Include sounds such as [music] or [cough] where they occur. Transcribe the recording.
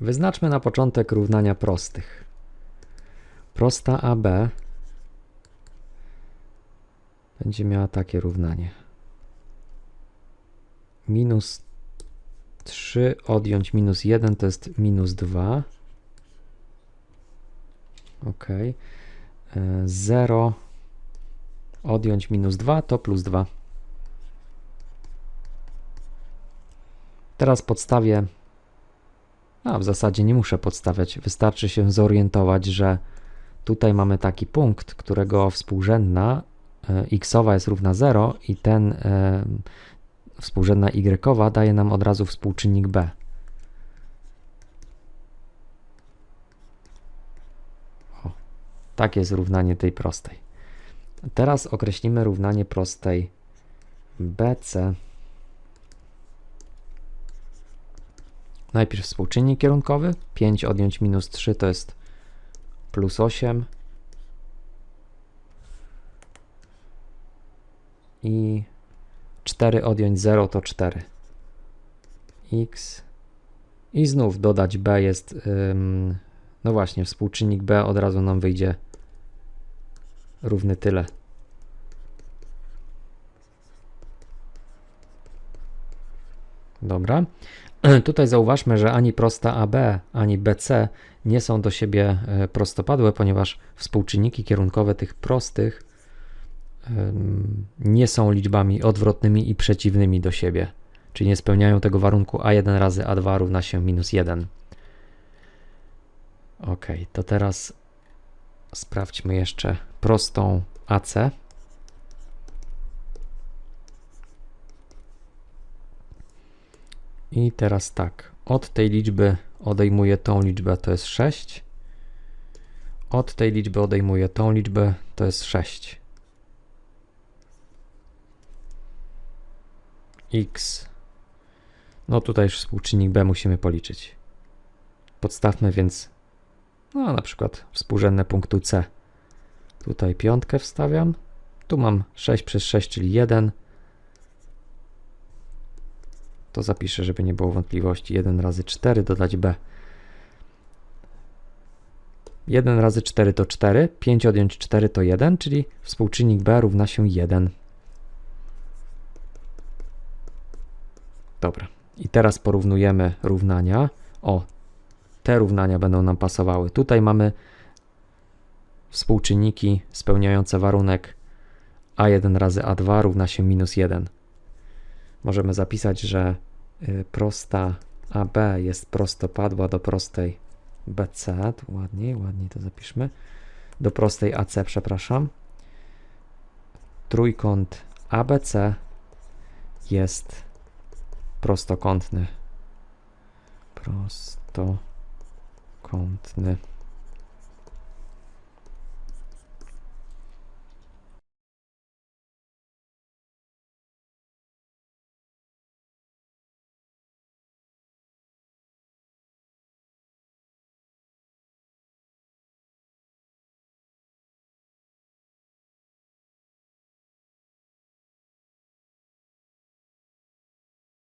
Wyznaczmy na początek równania prostych. Prosta AB będzie miała takie równanie. Minus 3 odjąć minus 1 to jest minus 2. Ok. 0 odjąć minus 2 to plus 2. Teraz podstawię. A w zasadzie nie muszę podstawiać. Wystarczy się zorientować, że tutaj mamy taki punkt, którego współrzędna e, xowa jest równa 0 i ten e, współrzędna y daje nam od razu współczynnik b. O, takie jest równanie tej prostej. Teraz określimy równanie prostej bc. Najpierw współczynnik kierunkowy. 5 odjąć minus 3 to jest plus 8. I 4 odjąć 0 to 4. X. I znów dodać b jest. ym, no właśnie, współczynnik b od razu nam wyjdzie równy tyle. Dobra. [clears throat] Tutaj zauważmy, że ani prosta AB, ani BC nie są do siebie e, prostopadłe, ponieważ współczynniki kierunkowe tych prostych nie są liczbami odwrotnymi i przeciwnymi do siebie, czyli nie spełniają tego warunku a1 razy a2 równa się minus 1. Ok, to teraz sprawdźmy jeszcze prostą AC. I teraz tak, od tej liczby odejmuję tą liczbę, to jest 6. Od tej liczby odejmuję tą liczbę, to jest 6. X. No tutaj już współczynnik b musimy policzyć. Podstawmy więc, no na przykład współrzędne punktu C. Tutaj piątkę wstawiam. Tu mam 6 przez 6, czyli 1 to zapiszę, żeby nie było wątpliwości. 1 razy 4 dodać b. 1 razy 4 to 4, 5 odjąć 4 to 1, czyli współczynnik b równa się 1. Dobra. I teraz porównujemy równania. O, te równania będą nam pasowały. Tutaj mamy współczynniki spełniające warunek a1 razy a2 równa się minus 1 możemy zapisać, że prosta AB jest prostopadła do prostej BC. Tu ładniej, ładniej to zapiszmy. Do prostej AC, przepraszam. Trójkąt ABC jest prostokątny. Prostokątny.